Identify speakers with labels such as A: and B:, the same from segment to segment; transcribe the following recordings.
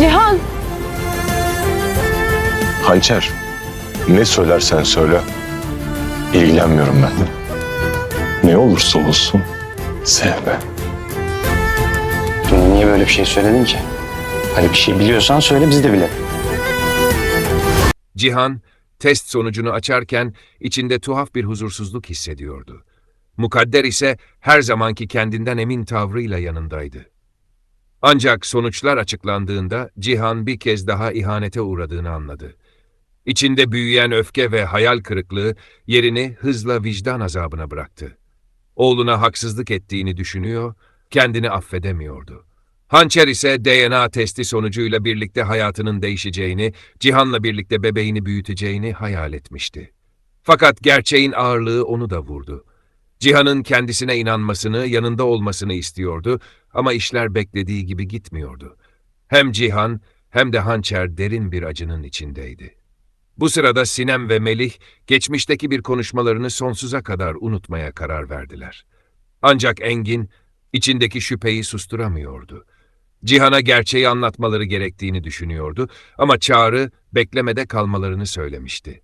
A: Cihan!
B: Hançer, ne söylersen söyle. İlgilenmiyorum ben. Ne olursa olsun sevme.
C: Niye böyle bir şey söyledin ki? Hani bir şey biliyorsan söyle biz de bilelim.
D: Cihan, test sonucunu açarken içinde tuhaf bir huzursuzluk hissediyordu. Mukadder ise her zamanki kendinden emin tavrıyla yanındaydı. Ancak sonuçlar açıklandığında Cihan bir kez daha ihanete uğradığını anladı. İçinde büyüyen öfke ve hayal kırıklığı yerini hızla vicdan azabına bıraktı. Oğluna haksızlık ettiğini düşünüyor, kendini affedemiyordu. Hançer ise DNA testi sonucuyla birlikte hayatının değişeceğini, Cihan'la birlikte bebeğini büyüteceğini hayal etmişti. Fakat gerçeğin ağırlığı onu da vurdu. Cihan'ın kendisine inanmasını, yanında olmasını istiyordu ama işler beklediği gibi gitmiyordu. Hem Cihan hem de Hançer derin bir acının içindeydi. Bu sırada Sinem ve Melih geçmişteki bir konuşmalarını sonsuza kadar unutmaya karar verdiler. Ancak Engin içindeki şüpheyi susturamıyordu. Cihan'a gerçeği anlatmaları gerektiğini düşünüyordu ama Çağrı beklemede kalmalarını söylemişti.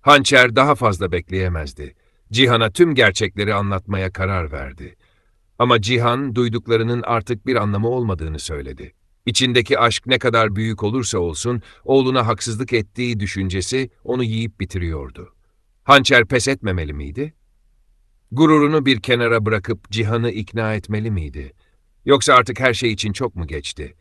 D: Hançer daha fazla bekleyemezdi. Cihan'a tüm gerçekleri anlatmaya karar verdi. Ama Cihan duyduklarının artık bir anlamı olmadığını söyledi. İçindeki aşk ne kadar büyük olursa olsun oğluna haksızlık ettiği düşüncesi onu yiyip bitiriyordu. Hançer pes etmemeli miydi? Gururunu bir kenara bırakıp Cihan'ı ikna etmeli miydi? Yoksa artık her şey için çok mu geçti?